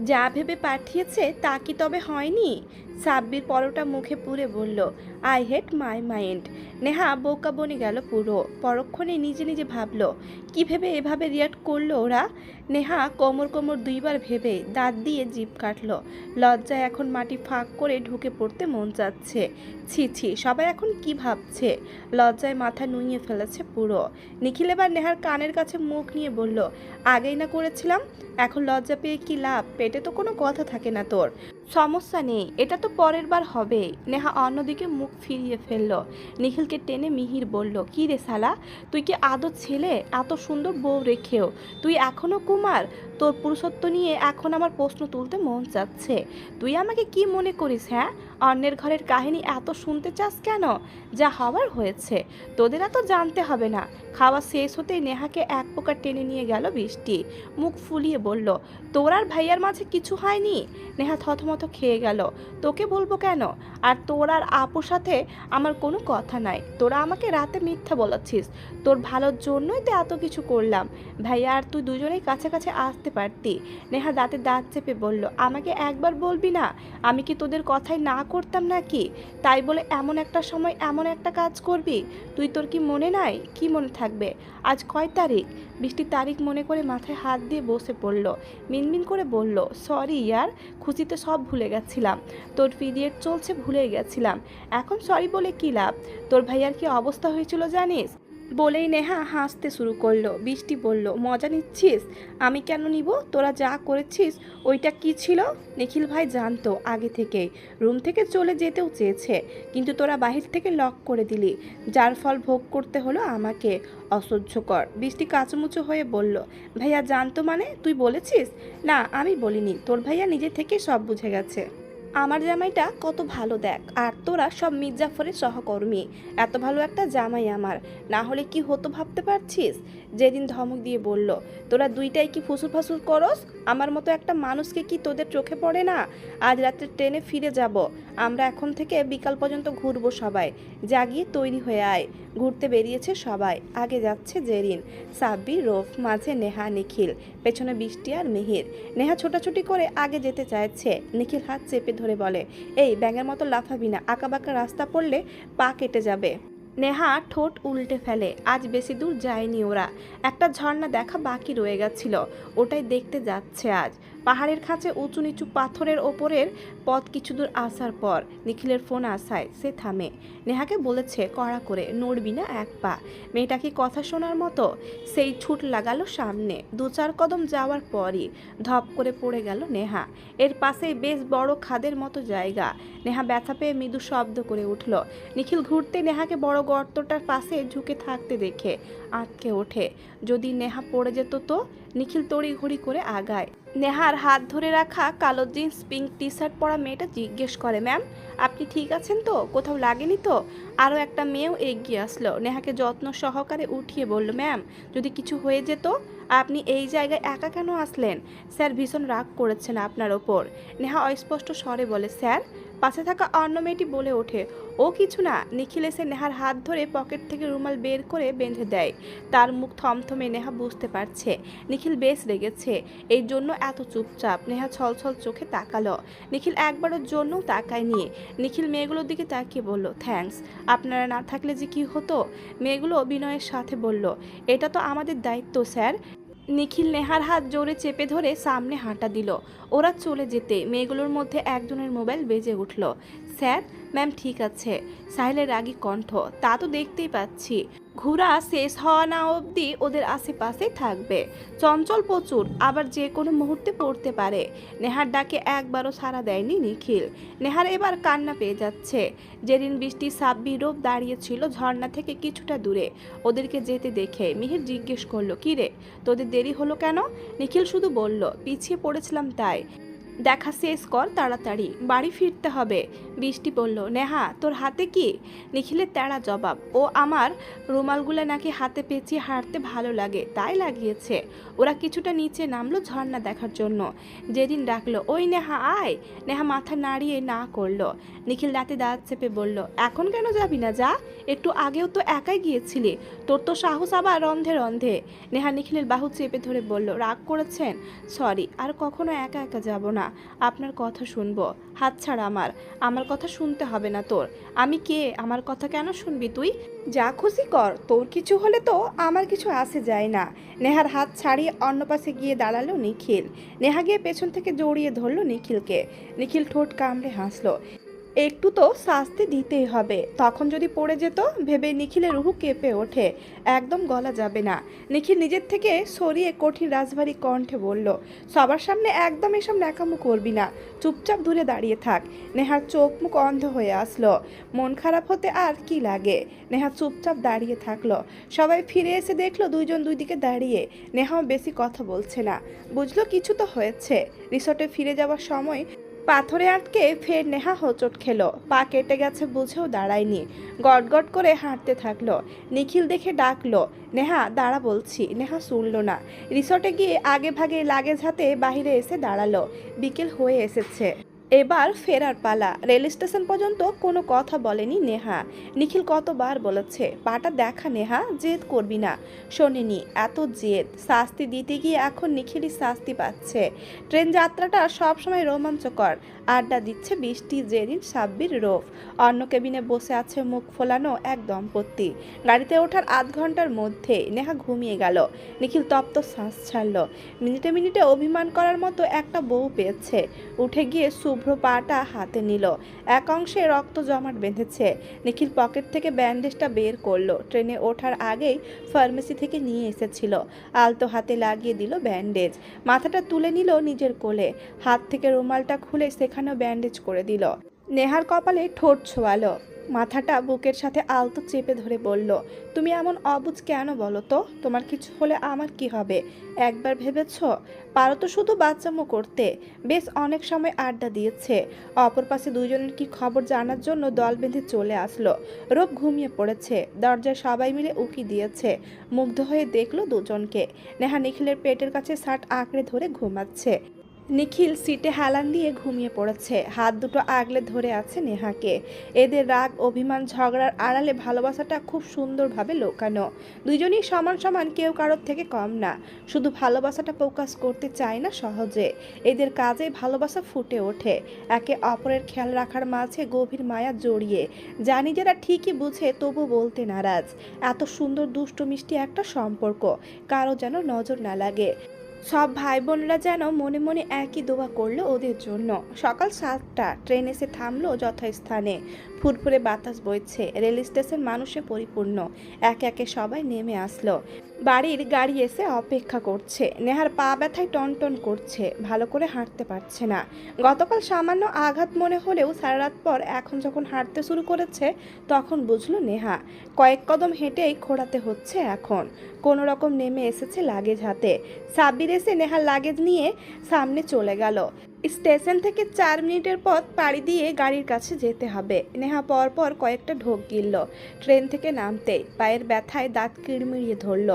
যা ভেবে পাঠিয়েছে তা কি তবে হয়নি? সাব্বির পরোটা মুখে পুরে বলল, I hate my mind. Neha বোকা বনে গেল পুরো। পরক্ষণে নিজে নিজে ভাবল, কি ভেবে এভাবে রিয়াক্ট করল ওরা? নেহা কোমর কোমর দুইবার ভেবে দাঁত দিয়ে জিভ কাটলো। লজ্জায় এখন মাটি ফাঁক করে ঢুকে পড়তে মন যাচ্ছে ছি ছি, সবাই এখন কি ভাবছে? লজ্জায় মাথা নুইয়ে ফেলেছে পুরো। নিখিল এবার নেহার কানের কাছে মুখ নিয়ে বলল, আগেই না করেছিলাম? এখন লজ্জা পেয়ে কি লাভ? পেটে তো কোনো কথা থাকে না তোর। সমস্যা নেই, এটা তো পরের বার হবে। নেহা অন্যদিকে মুখ ফিরিয়ে ফেলল। নিখিলকে টেনে মিহির বলল, কি রে শালা, তুই কি আদর ছেলে? এত সুন্দর বউ রেখেও। তুই এখনও কুমার? তোর পুরুষত্ব নিয়ে এখন আমার প্রশ্ন তুলতে মন চাচ্ছে। তুই আমাকে কি মনে করিস হ্যাঁ? অন্যের ঘরের কাহিনী এত শুনতে চাস কেন? যা হওয়ার হয়েছে। তোদের এত জানতে হবে না। খাওয়া শেষ হতেই নেহাকে এক প্রকার টেনে নিয়ে গেল বৃষ্টি। মুখ ফুলিয়ে বলল, তোর আর ভাইয়ার মাঝে কিছু হয়নি? নেহা থতমত খেয়ে গেল, তোকে বলব কেন? আর তোর আর আপুর সাথে আমার কোনো কথা নাই। তোরা আমাকে রাতে মিথ্যা বলাচ্ছিস তোর ভালোর জন্যই তো এত কিছু করলাম। ভাইয়া আর তুই দুজনেই কাছাকাছি আসতে পারতি। নেহা দাঁতে দাঁত চেপে বলল, আমাকে একবার বলবি না? আমি কি তোদের কথাই না করতাম নাকি? তাই বলে এমন একটা সময় এমন একটা কাজ করবি? তুই তোর কি মনে নাই? কি মনে থাকবে? আজ কয় তারিখ? বৃষ্টির তারিখ মনে করে মাথায় হাত দিয়ে বসে পড়ল। মিনমিন করে বলল, সরি ইয়ার খুশিতে সব ভুলে গেছিলাম। তোর পিরিয়ড চলছে ভুলে গেছিলাম। এখন সরি বলে কী লাভ? তোর ভাইয়ার কি অবস্থা হয়েছিল জানিস? বলেই নেহা হাসতে শুরু করল। বৃষ্টি বলল মজা নিচ্ছিস? আমি কেন নিব? তোরা যা করেছিস, ওইটা কি ছিল? নিখিল ভাই জানতো আগে থেকেই। রুম থেকে চলে যেতেও চেয়েছে, কিন্তু তোরা বাহির থেকে লক করে দিলি, যার ফল ভোগ করতে হলো আমাকে। অসহ্যকর। বৃষ্টি কাচুমুচু হয়ে বলল, ভাইয়া জানতো মানে? তুই বলেছিস? না, আমি বলিনি। তোর ভাইয়া নিজে থেকে সব বুঝে গেছে। আমার জামাইটা কত ভালো দেখ, আর তোরা সব মির্জাফরের সহকর্মী। এত ভালো একটা জামাই আমার। না হলে কি হতো ভাবতে পারছিস? যেদিন ধমক দিয়ে বলল, তোরা দুইটাই কি ফুসুর ফাসুর করস? আমার মতো একটা মানুষকে কি তোদের চোখে পড়ে না? আজ রাত্রে ট্রেনে ফিরে যাব। আমরা এখন থেকে বিকাল পর্যন্ত ঘুরবো সবাই। জাগিয়ে তৈরি হয়ে আয়। ঘুরতে বেরিয়েছে সবাই। আগে যাচ্ছে জেরিন সাব্বি রোফ, মাঝে নেহা, নিখিল। পেছনে বৃষ্টি আর মিহির। নেহা ছোটাছুটি করে আগে যেতে চাইছে। নিখিল হাত চেপে ধরে বলে, এই ব্যাঙের মতো লাফাবি না, আঁকাবাঁকা রাস্তা পড়লে পা কেটে যাবে। নেহা ঠোঁট উল্টে ফেলে, আজ বেশি দূর যায়নি ওরা। একটা ঝর্ণা দেখা বাকি রয়ে গেছিল, ওটাই দেখতে যাচ্ছে আজ। পাহাড়ের খাঁচে উঁচু নিচু পাথরের ওপরের পথ কিছু দূর আসার পর নিখিলের ফোন আসায় সে থামে। নেহাকে বলেছে, কড়া করে, নড়বি না এক পা। মেয়েটা কি কথা শোনার মতো সেই ছুট লাগালো সামনে। দু চার কদম যাওয়ার পরই ধপ করে পড়ে গেল নেহা। এর পাশেই বেশ বড় খাদের মতো জায়গা। নেহা ব্যথা পেয়ে মৃদু শব্দ করে উঠল। নিখিল ঘুরতে নেহাকে বড় গর্তটার পাশে ঝুঁকে থাকতে দেখে আটকে ওঠে। যদি নেহা পড়ে যেত তো? নিখিল তড়িঘড়ি করে আগায়। নেহার হাত ধরে রাখা কালো জিন্স পিঙ্ক টি শার্ট পরা মেয়েটা জিজ্ঞেস করে, ম্যাম, আপনি ঠিক আছেন তো? কোথাও লাগেনি তো? আরও একটা মেয়েও এগিয়ে আসলো। নেহাকে যত্ন সহকারে উঠিয়ে বলল, ম্যাম, যদি কিছু হয়ে যেত, আপনি এই জায়গায় একা কেন আসলেন? স্যার ভীষণ রাগ করেছেন আপনার ওপর। নেহা অস্পষ্ট স্বরে বলে, স্যার পাশে থাকা অন্য মেয়েটি বলে ওঠে। ও কিছু না নিখিল এসে নেহার হাত ধরে পকেট থেকে রুমাল বের করে বেঁধে দেয়। তার মুখ থমথমে নেহা বুঝতে পারছে। নিখিল বেশ রেগেছে। এই জন্য এত চুপচাপ, নেহা ছলছল চোখে তাকালো। নিখিল একবারের জন্যও তাকায়নি। নিখিল মেয়েগুলোর দিকে তাকিয়ে বলল, থ্যাঙ্কস, আপনারা না থাকলে যে কি হতো? মেয়েগুলো বিনয়ের সাথে বলল, এটা তো আমাদের দায়িত্ব, স্যার। নিখিল নেহার হাত জোরে চেপে ধরে সামনে হাঁটা দিল। ওরা চলে যেতে মেয়েগুলোর মধ্যে একজনের মোবাইল বেজে উঠল। স্যার ম্যাম, ঠিক আছে। সাহেলের রাগী কণ্ঠ, তা তো দেখতেই পাচ্ছি। ঘোরা শেষ হওয়া না অবধি ওদের আশেপাশেই থাকবে। চঞ্চল প্রচুর, আবার যে কোনো মুহূর্তে পড়তে পারে। নেহার ডাকে একবারও সাড়া দেয়নি নিখিল। নেহার এবার কান্না পেয়ে যাচ্ছে। যেদিন বৃষ্টি সাব্বি রূপ দাঁড়িয়েছিল ঝর্ণা থেকে কিছুটা দূরে, ওদেরকে যেতে দেখে মিহির জিজ্ঞেস করল, কি রে, তোদের দেরি হলো কেন? নিখিল শুধু বলল, পিছিয়ে পড়েছিলাম তাই। দেখা শেষ কর তাড়াতাড়ি, বাড়ি ফিরতে হবে। বৃষ্টি বলল নেহা, তোর হাতে কি? নিখিলের তেড়া জবাব, ও আমার রুমালগুলো নাকি হাতে পেঁচিয়ে হাঁটতে ভালো লাগে, তাই লাগিয়েছে। ওরা কিছুটা নিচে নামলো ঝর্ণা দেখার জন্য। যেদিন ডাকলো, ওই নেহা, আয়! নেহা মাথা নাড়িয়ে না করল। নিখিল রাতে দাঁত চেপে বলল, এখন কেন যাবি না, যা। একটু আগেও তো একাই গিয়েছিলি। তোর তো সাহস আবার রন্ধে রন্ধে। নেহা নিখিলের বাহু চেপে ধরে বলল, রাগ করেছেন? সরি, আর কখনো একা একা যাব না। আপনার কথা শুনব। হাত ছাড়া আমার আমার কথা শুনতে হবে না তোর। আমি কে? আমার কথা কেন শুনবি তুই? যা খুশি কর, তোর কিছু হলে তো আমার কিছু আসে যায় না। নেহার হাত ছাড়িয়ে অন্য পাশে গিয়ে দাঁড়াল নিখিল। নেহা গিয়ে পেছন থেকে জড়িয়ে ধরলো নিখিলকে। নিখিল ঠোঁট কামড়ে হাসলো। একটু তো শাস্তি দিতেই হবে। তখন যদি পড়ে যেত ভেবে নিখিলের রুহু কেঁপে ওঠে। একদম গলা যাবে না। নিখিল নিজের থেকে সরিয়ে কঠিন রাজভারী কণ্ঠে বলল, সবার সামনে একদম এসব ন্যাকামো করবি না। চুপচাপ দূরে দাঁড়িয়ে থাক। নেহার চোখ মুখ অন্ধ হয়ে আসলো। মন খারাপ হতে আর কি লাগে? নেহা চুপচাপ দাঁড়িয়ে থাকল। সবাই ফিরে এসে দেখল দুইজন দুই দিকে দাঁড়িয়ে। নেহাও বেশি কথা বলছে না। বুঝলো কিছু তো হয়েছে। রিসর্টে ফিরে যাওয়ার সময় পাথরে আটকে ফের নেহা হোঁচট খেল। পা কেটে গেছে বুঝেও দাঁড়ায়নি। গটগট করে হাঁটতে থাকল। নিখিল দেখে ডাকলো, নেহা, দাঁড়া বলছি। নেহা শুনল না। রিসর্টে গিয়ে আগে ভাগে লাগেজ হাতে বাহিরে এসে দাঁড়াল। বিকেল হয়ে এসেছে। এবার ফেরার পালা। রেল স্টেশন পর্যন্ত কোনো কথা বলেনি নেহা। নিখিল কতবার বলেছে, পাটা দেখা নেহা, জেদ করবি না। শোনেনি, এত জেদ। শাস্তি দিতে গিয়ে এখন নিখিলই শাস্তি পাচ্ছে। ট্রেন যাত্রাটা সবসময় রোমাঞ্চকর। আড্ডা দিচ্ছে বৃষ্টি, জেরিন, সাব্বির রোফ। অন্য কেবিনে বসে আছে মুখ ফোলানো এক দম্পতি। গাড়িতে ওঠার আধ ঘণ্টার মধ্যে নেহা ঘুমিয়ে গেল। নিখিল তপ্ত শ্বাস ছাড়ল। মিনিটে মিনিটে অভিমান করার মতো একটা বউ পেয়েছে। উঠে গিয়ে শুভ্র পাটা হাতে নিল। এক অংশে রক্ত জমাট বেঁধেছে। নিখিল পকেট থেকে ব্যান্ডেজটা বের করল। ট্রেনে ওঠার আগেই ফার্মেসি থেকে নিয়ে এসেছিল। আলতো হাতে লাগিয়ে দিল ব্যান্ডেজ। মাথাটা তুলে নিল নিজের কোলে। হাত থেকে রুমালটা খুলে সেখানেও ব্যান্ডেজ করে দিল। নেহার কপালে ঠোঁট ছোয়ালো। মাথাটা বুকের সাথে আলতো চেপে ধরে বলল, তুমি এমন অবুঝ কেন বলো তো? তোমার কিছু হলে আমার কি হবে? একবার ভেবেছ? পারো তো শুধু বাচ্চামো করতে। বেশ অনেক সময় আড্ডা দিয়েছে। অপর পাশে দুইজনের কি খবর জানার জন্য দল বেঁধে চলে আসলো। রূপ ঘুমিয়ে পড়েছে। দরজায় সবাই মিলে উকি দিয়েছে। মুগ্ধ হয়ে দেখল দুজনকে। নেহা নিখিলের পেটের কাছে শার্ট আঁকড়ে ধরে ঘুমাচ্ছে। নিখিল সিটে হেলান দিয়ে ঘুমিয়ে পড়েছে। হাত দুটো আগলে ধরে আছে নেহাকে। এদের রাগ, অভিমান, ঝগড়ার আড়ালে ভালোবাসাটা খুব সুন্দরভাবে লোকানো। দুইজনই সমান সমান, কেউ কারোর থেকে কম না। শুধু ভালোবাসাটা প্রকাশ করতে চায় না সহজে। এদের কাজে ভালোবাসা ফুটে ওঠে। একে অপরের খেয়াল রাখার মাঝে গভীর মায়া জড়িয়ে। যা নিজেরা ঠিকই বুঝে, তবু বলতে নারাজ। এত সুন্দর দুষ্ট মিষ্টি একটা সম্পর্ক। কারও যেন নজর না লাগে। সব ভাই বোনরা যেন মনে মনে একই দোয়া করল ওদের জন্য। সকাল সাতটা, ট্রেন এসে থামলো যথাস্থানে। ফুরফুরে বাতাস বইছে। রেল স্টেশন মানুষে পরিপূর্ণ। একে একে সবাই নেমে আসলো। বাড়ির গাড়ি এসে অপেক্ষা করছে। নেহার পা ব্যথায় টনটন করছে। ভালো করে হাঁটতে পারছে না। গতকাল সামান্য আঘাত মনে হলেও সারা রাত পর এখন যখন হাঁটতে শুরু করেছে, তখন বুঝলো নেহা। কয়েক কদম হেঁটেই খোঁড়াতে হচ্ছে এখন। কোনো রকম নেমে এসেছে লাগেজ হাতে। সাব্বির এসে নেহার লাগেজ নিয়ে সামনে চলে গেল। স্টেশন থেকে চার মিনিটের পথ পাড়ি দিয়ে গাড়ির কাছে যেতে হবে। নেহা পরপর কয়েকটা ঢোক গিলল। ট্রেন থেকে নামতেই পায়ের ব্যথায় দাঁত কিড়মিড়িয়ে ধরল।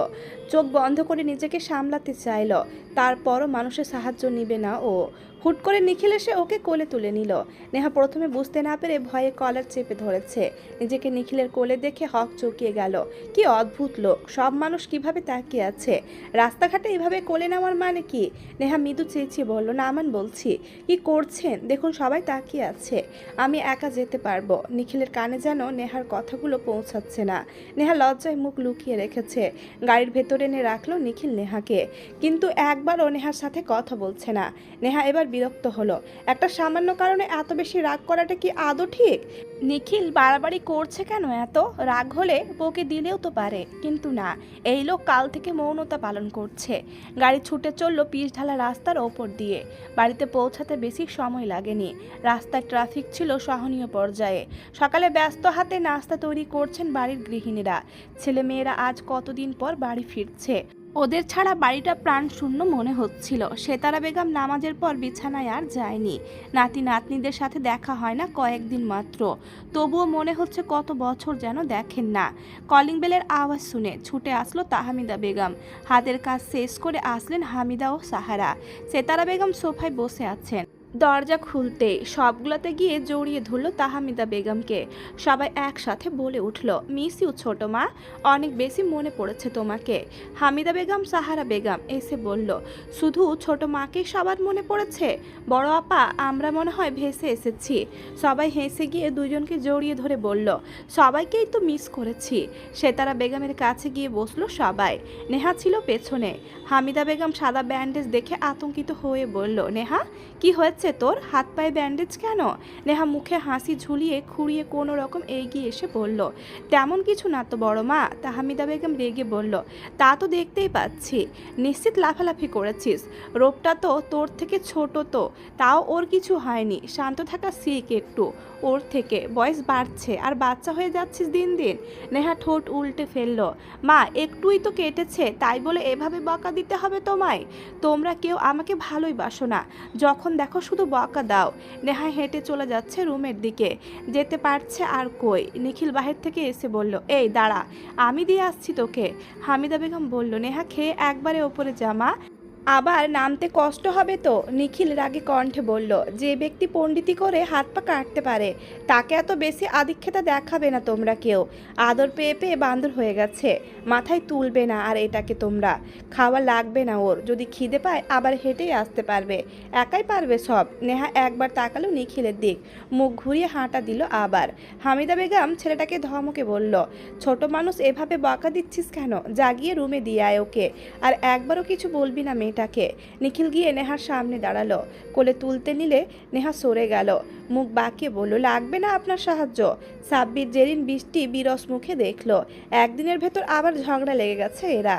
চোখ বন্ধ করে নিজেকে সামলাতে চাইল। তারপরও মানুষের সাহায্য নিবে না ও। হুট করে নিখিল এসে ওকে কোলে তুলে নিল। নেহা প্রথমে বুঝতে না পেরে ভয়ে কলার চেপে ধরেছে। নিজেকে নিখিলের কোলে দেখে হক চকিয়ে গেল। কি অদ্ভুত লোক, সব মানুষ কীভাবে তাকিয়ে আছে? রাস্তাঘাটে এভাবে কোলে নেওয়ার মানে কি? নেহা মৃদু চেয়েছি বলল, না, আমান বলছি। কি করছেন? দেখুন, সবাই তাকিয়ে আছে। আমি একা যেতে পারব। নিখিলের কানে যেন নেহার কথাগুলো পৌঁছাচ্ছে না। নেহা লজ্জায় মুখ লুকিয়ে রেখেছে। গাড়ির ভেতরে এনে রাখল নিখিল নেহাকে। কিন্তু একবারও নেহার সাথে কথা বলছে না। নেহা এবার বিরক্ত হলো। একটা সামান্য কারণে এত বেশি রাগ করাটা কি আদৌ ঠিক? নিখিল বাড়াবাড়ি করছে কেন এত? রাগ হলে বউকে দিলেও তো পারে। কিন্তু না, এই লোক কাল থেকে মৌনতা পালন করছে। গাড়ি ছুটে চলল পিচ ঢালা রাস্তার ওপর দিয়ে। বাড়িতে পৌঁছাতে বেশি সময় লাগেনি। রাস্তায় ট্রাফিক ছিল সহনীয় পর্যায়ে। সকালে ব্যস্ত হাতে নাস্তা তৈরি করছেন বাড়ির গৃহিণীরা। ছেলে মেয়েরা আজ কতদিন পর বাড়ি ফিরছে? ওদের ছাড়া বাড়িটা প্রাণ শূন্য মনে হচ্ছিল। সেতারা বেগম নামাজের পর বিছানায় আর যায়নি। নাতি নাতনিদের সাথে দেখা হয় না কয়েকদিন মাত্র। তবুও মনে হচ্ছে কত বছর যেন দেখেন না। কলিং বেলের আওয়াজ শুনে ছুটে আসলো তাহামিদা বেগম। হাতের কাজ শেষ করে আসলেন হামিদা ও সাহারা। সেতারা বেগম সোফায় বসে আছেন। দরজা খুলতে সবগুলোতে গিয়ে জড়িয়ে ধরল তাহামিদা বেগমকে। সবাই একসাথে বলে উঠল, মিস ইউ ছোট মা, অনেক বেশি মনে পড়েছে তোমাকে। হামিদা বেগম, সাহারা বেগম এসে বলল, শুধু ছোট মাকে সবার মনে পড়েছে? বড় আপা, আমরা মনে হয় ভেসে এসেছি। সবাই হেসে গিয়ে দুজনকে জড়িয়ে ধরে বলল, সবাইকেই তো মিস করেছি। সেতারা বেগমের কাছে গিয়ে বসল সবাই। নেহা ছিল পেছনে। হামিদা বেগম সাদা ব্যান্ডেজ দেখে আতঙ্কিত হয়ে বলল, নেহা, কি হয়েছে? তোর হাত পায়ে ব্যান্ডেজ কেন? নেহা মুখে হাসি ঝুলিয়ে খুঁড়িয়ে কোনো রকম এগিয়ে এসে বলল, তেমন কিছু না তো বড় মা তা হামিদা বেগম রেগে বলল, তা তো দেখতেই পাচ্ছি, নিশ্চিত লাফালাফি করেছিস, রোপটা তো তোর থেকে ছোট তো, তাও ওর কিছু হয়নি, শান্ত থাকা শিখ একটু, ওর থেকে, বয়স বাড়ছে, আর বাচ্চা হয়ে যাচ্ছিস দিন দিন নেহা ঠোঁট উল্টে ফেলল, মা, একটুই তো কেটেছে, তাই বলে এভাবে বকা দিতে হবে তোমায়, তোমরা কেউ আমাকে ভালোই বাসো না, যখন দেখো শুধু বকা দাও। নেহা হেঁটে চলে যাচ্ছে রুমের দিকে। যেতে পারছে আর কই? নিখিল বাহির থেকে এসে বলল, এই, দাঁড়া, আমি দিয়ে আসছি তোকে। হামিদা বেগম বলল, নেহা, খেয়ে একবারে ওপরে জামা আবার নামতে কষ্ট হবে তো? নিখিল রাগে কণ্ঠে বলল, যে ব্যক্তি পণ্ডিতি করে হাত পা কাটতে পারে, তাকে এত বেশি আদিক্ষেতা দেখাবে না তোমরা কেউ। আদর পেয়ে পেয়ে বান্দর হয়ে গেছে, মাথায় তুলবে না আর এটাকে তোমরা। খাওয়া লাগবে না ওর, যদি খিদে পায় আবার হেঁটেই আসতে পারবে। একাই পারবে সব। নেহা একবার তাকালো নিখিলের দিক, মুখ ঘুরিয়ে হাঁটা দিল আবার। হামিদা বেগম ছেলেটাকে ধমকে বলল, ছোট মানুষ এভাবে বকা দিচ্ছিস কেন? জাগিয়ে রুমে দিয়ে আয় ওকে। আর একবারও কিছু বলবি না মেয়েটাকে। নিখিল গিয়ে নেহার সামনে দাঁড়াল। কোলে তুলতে নিলে নেহা সরে গেল। মুখ বাঁকিয়ে বলল, লাগবে না আপনার সাহায্য? সাব্বির জেরিন বৃষ্টি বিরস মুখে দেখল। একদিনের ভেতর আবার ঝগড়া লেগে গেছে এরা।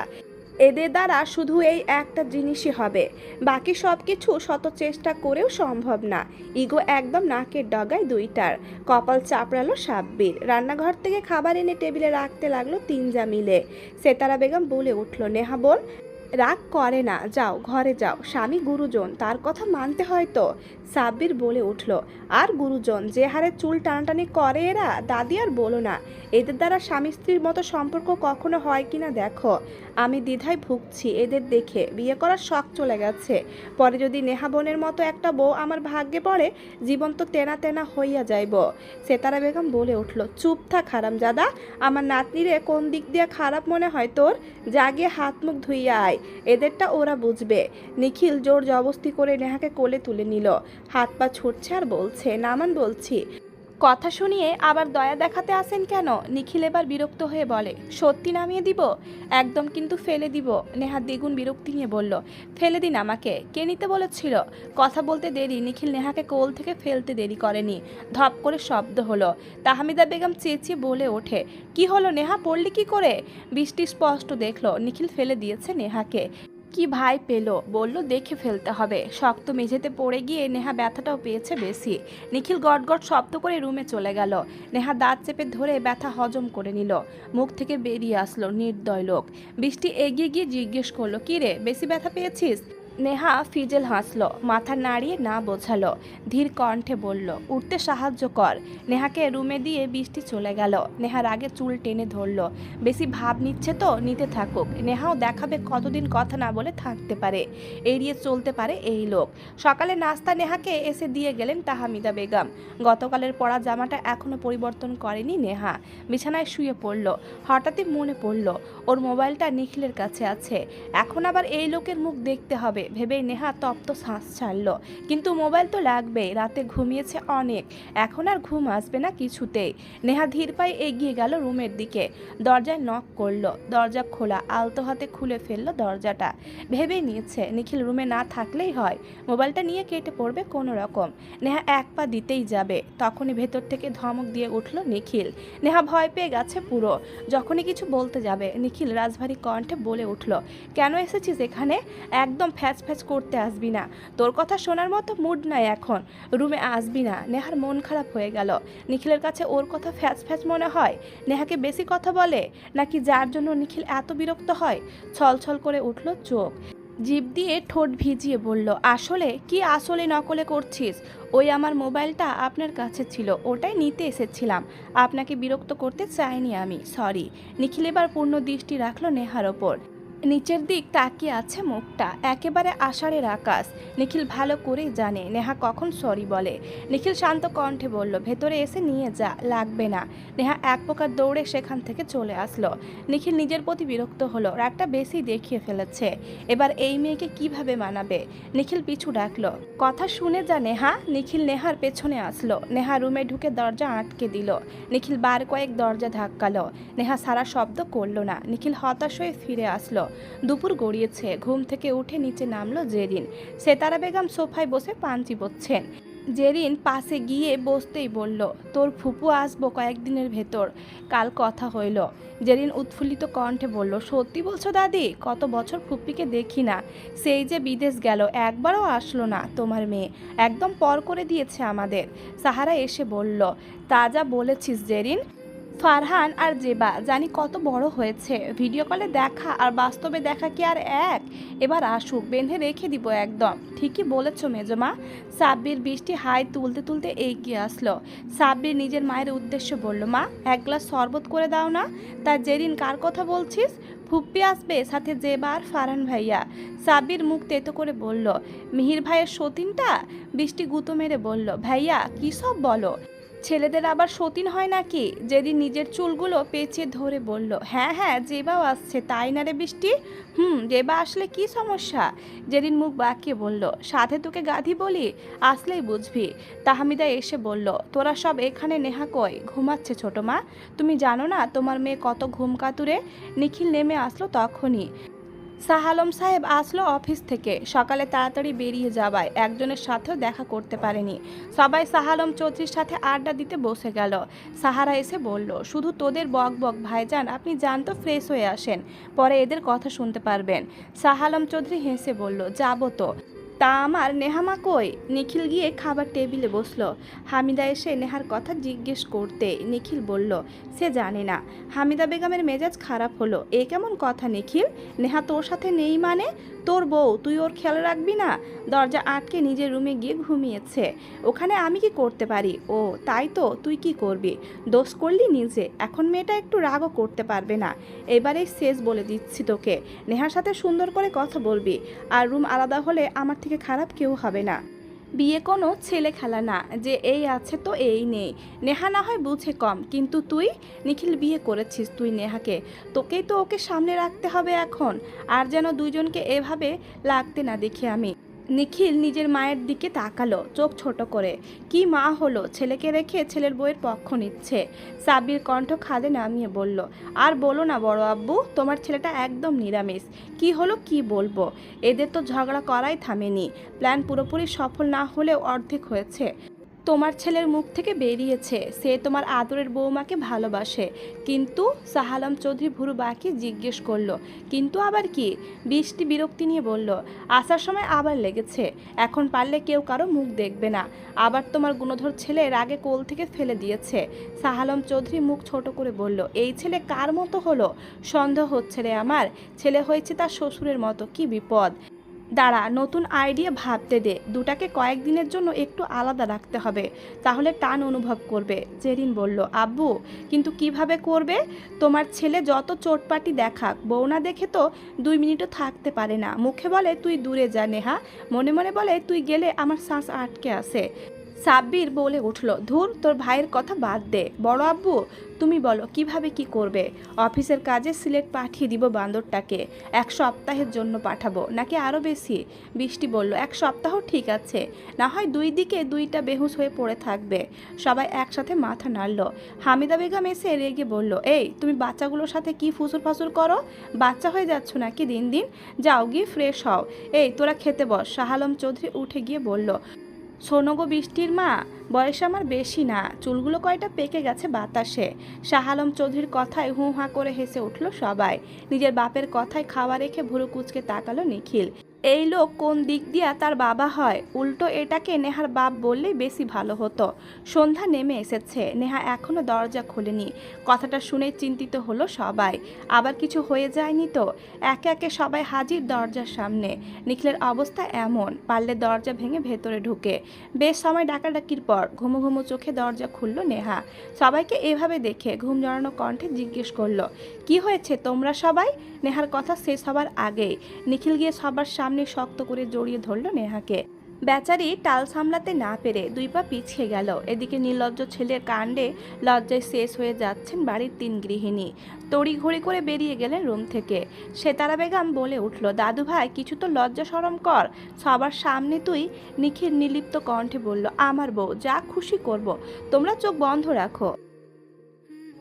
এদের দ্বারা শুধু এই একটা জিনিসই হবে। বাকি সব কিছু শত চেষ্টা করেও সম্ভব না। ইগো একদম নাকের ডগায় দুইটার। কপাল চাপড়ালো সাব্বির। রান্নাঘর থেকে খাবার এনে টেবিলে রাখতে লাগল তিনজা মিলে। সেতারা বেগম বলে উঠল, নেহা বোন রাগ করে না, যাও, ঘরে যাও। স্বামী গুরুজন, তার কথা মানতে হয় তো? সাব্বির বলে উঠল, আর গুরুজন, যে হারে চুল টানাটানি করে এরা, দাদি আর বলো না। এদের দ্বারা স্বামী স্ত্রীর মতো সম্পর্ক কখনো হয় কি না দেখো। আমি দ্বিধায় ভুগছি এদের দেখে, বিয়ে করার শখ চলে গেছে। পরে যদি নেহা বোনের মতো একটা বউ আমার ভাগ্যে পড়ে, জীবন তো তেনা তেনা হইয়া যাইব। সেতারা বেগম বলে উঠল, চুপ থাক হারাম জাদা আমার নাতনিরে কোন দিক দিয়ে খারাপ মনে হয় তোর? জাগিয়ে হাত মুখ ধুইয়া আয়। এদেরটা ওরা বুঝবে। নিখিল জোর জবস্তি করে নেহাকে কোলে তুলে নিল। হাত পা ছুটছে আর বলছে, নামান বলছি। কথা শুনিয়ে আবার দয়া দেখাতে আসেন কেন? নিখিল এবার বিরক্ত হয়ে বলে, সত্যি নামিয়ে দিব? একদম কিন্তু ফেলে দিব। নেহা দ্বিগুণ বিরক্তি নিয়ে বলল, ফেলে দিন আমাকে। কে নিতে বলেছিল? কথা বলতে দেরি, নিখিল নেহাকে কোল থেকে ফেলতে দেরি করেনি। ধপ করে শব্দ হলো, তাহমিদা বেগম চেঁচিয়ে বলে ওঠে, কি হলো নেহা, পড়লি কি করে? বৃষ্টি স্পষ্ট দেখল, নিখিল ফেলে দিয়েছে নেহাকে। কি ভাই পেল? বলল, দেখে ফেলতে হবে। শক্ত মেঝেতে পড়ে গিয়ে নেহা ব্যথাটাও পেয়েছে বেশি। নিখিল গটগট শব্দ করে রুমে চলে গেল। নেহা দাঁত চেপে ধরে ব্যথা হজম করে নিল। মুখ থেকে বেরিয়ে আসলো নির্দয় লোক। বৃষ্টি এগিয়ে গিয়ে জিজ্ঞেস করল, কি রে, বেশি ব্যথা পেয়েছিস? নেহা ফিজেল হাসলো, মাথা নাড়িয়ে না বোঝালো, ধীর কণ্ঠে বলল, উঠতে সাহায্য কর। নেহাকে রুমে দিয়ে বৃষ্টি চলে গেল। নেহার আগে চুল টেনে ধরলো, বেশি ভাব নিচ্ছে তো, নিতে থাকুক। নেহাও দেখাবে কতদিন কথা না বলে থাকতে পারে, এড়িয়ে চলতে পারে এই লোক। সকালে নাস্তা নেহাকে এসে দিয়ে গেলেন তাহামিদা বেগম। গতকালের পরা জামাটা এখনও পরিবর্তন করেনি নেহা। বিছানায় শুয়ে পড়ল, হঠাৎই মনে পড়ল, ওর মোবাইলটা নিখিলের কাছে আছে। এখন আবার এই লোকের মুখ দেখতে হবে। ভেবেই নেহা তপ্ত শ্বাস ছাড়ল। কিন্তু মোবাইল তো লাগবেই, রাতে ঘুমিয়েছে অনেক। এখন আর ঘুম আসবে না কিছুতেই। নেহা ধীর পায়ে এগিয়ে গেল রুমের দিকে। দরজায় নক করল। দরজা খোলা, আলতো হাতে খুলে ফেলল দরজাটা। ভেবেই নিয়েছে নিখিল রুমে না থাকলেই হয়। মোবাইলটা নিয়ে কেটে পড়বে কোনো রকম। নেহা এক পা দিতেই যাবে। তখনই ভেতর থেকে ধমক দিয়ে উঠল নিখিল। নেহা ভয় পেয়ে গেছে পুরো। যখনই কিছু বলতে যাবে, নিখিল রাজভারী কণ্ঠে বলে উঠল, কেন এসেছিস এখানে? একদম ফ্যাস ফ্যাচ ফ্যাচ করতে আসবি না। তোর কথা শোনার মতো মুড নাই এখন। রুমে আসবি না। নেহার মন খারাপ হয়ে গেল। নিখিলের কাছে ওর কথা ফ্যাচ ফ্যাচ মনে হয়। নেহাকে বেশি কথা বলে? নাকি যার জন্য নিখিল এত বিরক্ত হয়? ছল ছল করে উঠল চোখ। জিভ দিয়ে ঠোঁট ভিজিয়ে বলল, আসলে? কি আসলে নকলে করছিস? ওই আমার মোবাইলটা আপনার কাছে ছিল। ওটাই নিতে এসেছিলাম। আপনাকে বিরক্ত করতে চাইনি আমি। সরি। নিখিল এবার পূর্ণ দৃষ্টি রাখল নেহার ওপর। নিচের দিক তাকিয়ে আছে মুখটা, একেবারে আষাঢ়ের আকাশ। নিখিল ভালো করেই জানে, নেহা কখন সরি বলে। নিখিল শান্ত কণ্ঠে বলল, ভেতরে এসে নিয়ে যা, লাগবে না। নেহা এক প্রকার দৌড়ে সেখান থেকে চলে আসলো। নিখিল নিজের প্রতি বিরক্ত হলো, রাগটা বেশি দেখিয়ে ফেলেছে। এবার এই মেয়েকে কীভাবে মানাবে? নিখিল পিছু ডাকলো। কথা শুনে যা, নেহা। নিখিল নেহার পেছনে আসলো। নেহা রুমে ঢুকে দরজা আটকে দিল। নিখিল বার কয়েক দরজা ধাক্কালো। নেহা সারা শব্দ করল না। নিখিল হতাশ হয়ে ফিরে আসলো। দুপুর গড়িয়েছে। ঘুম থেকে উঠে নিচে নামলো জেরিন। সেতারা বেগম সোফায় বসে পান চিবোচ্ছেন জেরিন পাশে গিয়ে বসতেই বলল, তোর ফুপু আসব কয়েকদিনের ভেতর। কাল কথা হইল। জেরিন উৎফুল্লিত কণ্ঠে বলল, সত্যি বলছো দাদি, কত বছর ফুপ্পিকে দেখি না। সেই যে বিদেশ গেল, একবারও আসলো না তোমার মেয়ে। একদম পর করে দিয়েছে আমাদের। সাহারা এসে বলল, তা যা বলেছিস জেরিন ফারহান আর জেবা, জানি কত বড় হয়েছে। ভিডিও কলে দেখা আর বাস্তবে দেখা কি আর এক? এবার আসুক, বেঁধে রেখে দিব একদম। ঠিকই বলেছ মেজমা। সাব্বির বৃষ্টি হাই তুলতে তুলতে এগিয়ে আসলো। সাব্বির নিজের মায়ের উদ্দেশ্য বলল, মা, এক গ্লাস শরবত করে দাও না। তা যেদিন কার কথা বলছিস? ফুপ্পি আসবে, সাথে জেবা আর ফারহান ভাইয়া। সাব্বির মুখ তেতো করে বলল, মিহির ভাইয়ের সতীনটা? বৃষ্টি গুঁতো মেরে বলল, ভাইয়া, কী সব বলো? ছেলেদের আবার সতীন হয় নাকি? যেদিন নিজের চুলগুলো পেঁচিয়ে ধরে বলল হ্যাঁ হ্যাঁ জেবাও আসছে, তাই না রে বৃষ্টি? হুম, জেবা আসলে কি সমস্যা? যেদিন মুখ বাঁকিয়ে বলল, সাথে তোকে গাধি বলি? আসলেই বুঝবি। তাহমিদা এসে বলল, তোরা সব এখানে নেহা কই? ঘুমাচ্ছে ছোট মা। তুমি জানো না, তোমার মেয়ে কত ঘুম কাতুরে? নিখিল নেমে আসলো তখনই। সাহালম সাহেব আসলো অফিস থেকে। সকালে তাড়াতাড়ি বেরিয়ে যাওয়ায় একজনের সাথেও দেখা করতে পারেনি। সবাই সাহালম চৌধুরীর সাথে আড্ডা দিতে বসে গেল। সাহারা এসে বলল, শুধু তোদের বক বক ভাইজান, আপনি যান তো ফ্রেশ হয়ে আসেন। পরে এদের কথা শুনতে পারবেন। সাহালম চৌধুরী হেসে বলল, যাব তো। তা আমার নেহামা কই? নিখিল গিয়ে খাবার টেবিলে বসল। হামিদা এসে নেহার কথা জিজ্ঞেস করতে নিখিল বলল, সে জানে না। হামিদা বেগমের মেজাজ খারাপ হলো। এ কেমন কথা নিখিল? নেহা তোর সাথে নেই মানে? তোর বউ, তুই ওর খেয়াল রাখবি না? দরজা আটকে নিজের রুমে গিয়ে ঘুমিয়েছে। ওখানে আমি কি করতে পারি? ও, তাই তো, তুই কি করবি? দোষ করলি নিজে, এখন মেয়েটা একটু রাগও করতে পারবে না। এবারেই শেষ বলে দিচ্ছি তোকে। নেহার সাথে সুন্দর করে কথা বলবি। আর রুম আলাদা হলে আমার থেকে খারাপ কেউ হবে না। বিয়ে কোনো ছেলে খেলা না, যে এই আছে তো এই নেই। নেহা না হয় বুঝে কম, কিন্তু তুই নিখিল বিয়ে করেছিস তুই নেহাকে। তোকেই তো ওকে সামনে রাখতে হবে এখন, আর যেন দুজনকে এভাবে লাগতে না দেখি আমি। নিখিল নিজের মায়ের দিকে তাকালো, চোখ ছোট করে। কি মা হলো? ছেলেকে রেখে ছেলের বইয়ের পক্ষ নিচ্ছে? সাবির কণ্ঠ খাদে নামিয়ে বলল, আর বলো না বড় আব্বু, তোমার ছেলেটা একদম নিরামিষ। কি হলো কি বলব? এদের তো ঝগড়া করাই থামেনি। প্ল্যান পুরোপুরি সফল না হলেও অর্ধেক হয়েছে। তোমার ছেলের মুখ থেকে বেরিয়েছে। সে তোমার আদরের বৌমাকে ভালোবাসে। কিন্তু সাহালাম চৌধুরী ভুরু বাকি জিজ্ঞেস করল, কিন্তু আবার কি? বৃষ্টি বিরক্তি নিয়ে বলল, আসার সময় আবার লেগেছে। এখন পারলে কেউ কারও মুখ দেখবে না। আবার তোমার গুণধর ছেলে রাগে কোল থেকে ফেলে দিয়েছে। সাহালম চৌধুরী মুখ ছোট করে বলল, এই ছেলে কার মতো হলো? সন্দেহ হচ্ছে রে আমার। ছেলে হয়েছে তার শ্বশুরের মতো। কি বিপদ? দাঁড়া, নতুন আইডিয়া ভাবতে দে। দুটাকে কয়েকদিনের জন্য একটু আলাদা রাখতে হবে। তাহলে টান অনুভব করবে, জেরিন বলল। আব্বু, কিন্তু কীভাবে করবে? তোমার ছেলে যত চোটপাটি দেখাক, বউ না দেখে তো দুই মিনিটও থাকতে পারে না। মুখে বলে, তুই দূরে যা নেহা। মনে মনে বলে, তুই গেলে আমার শ্বাস আটকে আসে সাব্বির বলে উঠল, ধুর, তোর ভাইয়ের কথা বাদ দে। বড় আব্বু, তুমি বলো, কীভাবে কি করবে? অফিসের কাজে সিলেট পাঠিয়ে দিব বান্দরটাকে। এক সপ্তাহের জন্য পাঠাবো, নাকি আরও বেশি? বৃষ্টি বলল, এক সপ্তাহ ঠিক আছে। না হয় দুই দিকে দুইটা বেহুশ হয়ে পড়ে থাকবে। সবাই একসাথে মাথা নাড়ল। হামিদা বেগম এসে রেগে বলল, এই, তুমি বাচ্চাগুলোর সাথে কি ফুসুর ফাসুর করো? বাচ্চা হয়ে যাচ্ছ নাকি দিন দিন? যাও গিয়ে ফ্রেশ হও। এই, তোরা খেতে বস। শাহ আলম চৌধুরী উঠে গিয়ে বলল শোনো গো বৃষ্টির মা, বয়স আমার বেশি না। চুলগুলো কয়টা পেকে গেছে বাতাসে। শাহালম চৌধুরীর কথায় হুঁ হাঁ করে হেসে উঠল সবাই। নিজের বাপের কথায় খাওয়া রেখে ভুরু কুচকে তাকালো নিখিল। এই লোক কোন দিক দিয়া তার বাবা হয়? উল্টো এটাকে নেহার বাপ বললেই বেশি ভালো হতো। সন্ধ্যা নেমে এসেছে। নেহা এখনও দরজা খোলেনি। কথাটা শুনে চিন্তিত হলো সবাই। আবার কিছু হয়ে যায়নি তো? একে একে সবাই হাজির দরজার সামনে। নিখিলের অবস্থা এমন, পারলে দরজা ভেঙে ভেতরে ঢুকে। বেশ সময় ডাকাডাকির পর ঘুমো ঘুমো চোখে দরজা খুলল নেহা। সবাইকে এভাবে দেখে ঘুম জড়ানো কণ্ঠে জিজ্ঞেস করল, কি হয়েছে তোমরা সবাই? নেহার কথা শেষ হবার আগেই নিখিল গিয়ে সবার সামনে শক্ত করে জড়িয়ে ধরল নেহাকে। বেচারি টাল সামলাতে না পেরে দুই পা পিছিয়ে গেল। এদিকে নির্লজ্জ ছেলের কাণ্ডে লজ্জায় শেষ হয়ে যাচ্ছেন বাড়ির তিন গৃহিণী। তড়িঘড়ি করে বেরিয়ে গেলেন রুম থেকে। সেতারা বেগম বলে উঠল, দাদু ভাই, কিছু তো লজ্জা সরম কর। সবার সামনে তুই? নিখিল নিলিপ্ত কণ্ঠে বলল, আমার বউ, যা খুশি করব। তোমরা চোখ বন্ধ রাখো।